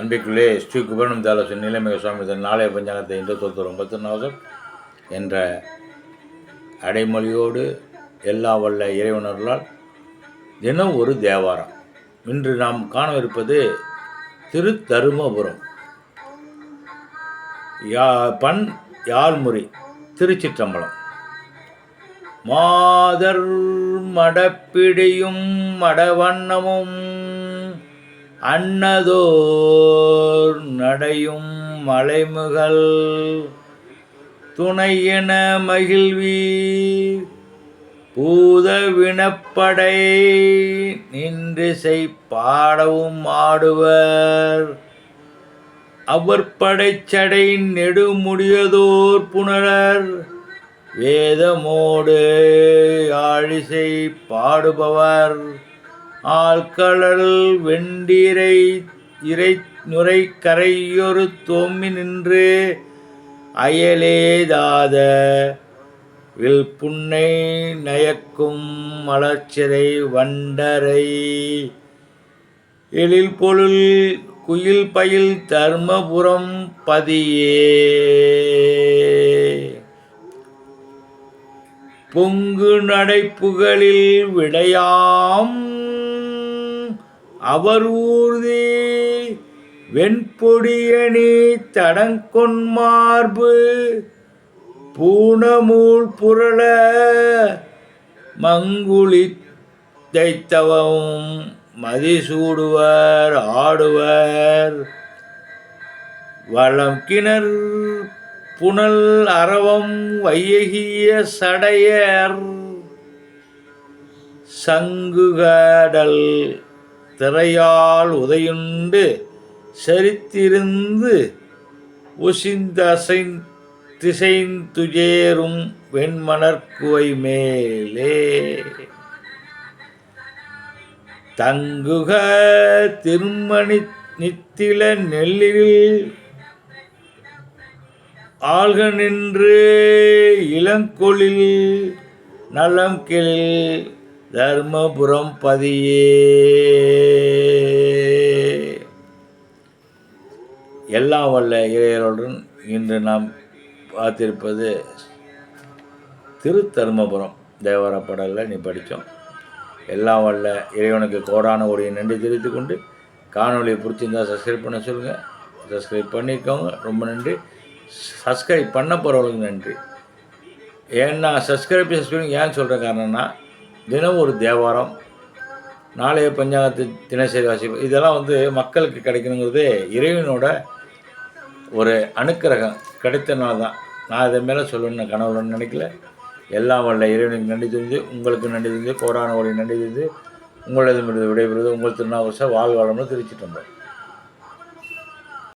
அன்பிற்குள்ளே ஸ்ரீ குபரணம் தாலசன் நீலமிக சுவாமி தன் நாளைய பஞ்சாங்கத்தை இன்று தொத்தரும் பத்துநாதம் என்ற அடைமொழியோடு எல்லா வல்ல இறைவனர்களால் தினம் ஒரு தேவாரம். இன்று நாம் காணவிருப்பது திருத்தருமபுரம். யா பண் யாழ்முறை திருச்சிற்றம்பலம். மாதர் மடப்பிடியும் மடவண்ணமும் அன்னதோர் நடையும் மலைமுகள் துணையென மகிழ்வீர். பூத வினப்படை நின்றிசை பாடவும் ஆடுவர். அவர் படைச்சடை நெடுமுடியதோர் புனரர் வேதமோடு ஆழிசை பாடுபவர். ஆழ்கடல் வெண்டிரை இறை நுரை கரையொரு தோம்பி நின்று அயலேதாத வில்புன்னை நயக்கும் மலர்ச்சிறை வண்டரை. எழில் பொருள் குயில் பயில் தர்மபுரம் பதியே. பொங்கு நடைப்புகளில் விடையாம் அவர் ஊர்தி வெண்பொடியணி தடங்கொன்மார்பு பூணமூல் புரள மங்குளி தைத்தவம் மதிசூடுவர் ஆடுவர். வளம் கிணர் புனல் அரவம் வையகிய சடையர் சங்குகடல் திரையால் உதையுண்டு சரித்திருந்து உசிந்தசை திசைந்துஜேரும் வெண்மணற்குவை மேலே தங்குக திருமணி நித்தில நெல்லில் ஆள்க நின்று இளங்கொழில் நலம் கிளில் தர்மபுரம் பதியே. எல்லாம் வல்ல இறையருடன் இன்று நாம் பார்த்திருப்பது திருத்தர்மபுரம் தேவர பாடலில் நீ படித்தோம் எல்லாம் வல்ல இறைவனுக்கு கோடான ஒரு நன்றி தெரிவித்து கொண்டு காணொலியை பிடிச்சிருந்தா சப்ஸ்கிரைப் பண்ண சொல்லுங்கள் சப்ஸ்கிரைப் பண்ணியிருக்கவங்க ரொம்ப நன்றி. சப்ஸ்கிரைப் பண்ண போகிறவங்களுக்கு நன்றி. ஏன்னா சப்ஸ்கிரைப் சப்ஸ்கிரைப் ஏன் சொல்கிற காரணம்னா தினம் ஒரு தேவாரம் நாளைய பஞ்சாங்கத்து தினசரி வாசிப்பு. இதெல்லாம் வந்து மக்களுக்கு கிடைக்கணுங்கிறது இறைவனோட ஒரு அனுக்கிரகம். கிடைத்தனால தான். நான் இதை மேலே சொல்லணும்னு கனவுடன் நினைக்கல. எல்லாம் வல்ல இறைவனுக்கு நன்றி தெரிஞ்சு உங்களுக்கு நன்றி தெரிஞ்சு கோடான ஒரு நன்றி தெரிஞ்சு உங்களது விடைபெறுவது உங்கள் திருநாவச வாழ்வாளம்னு திருச்சிட்டு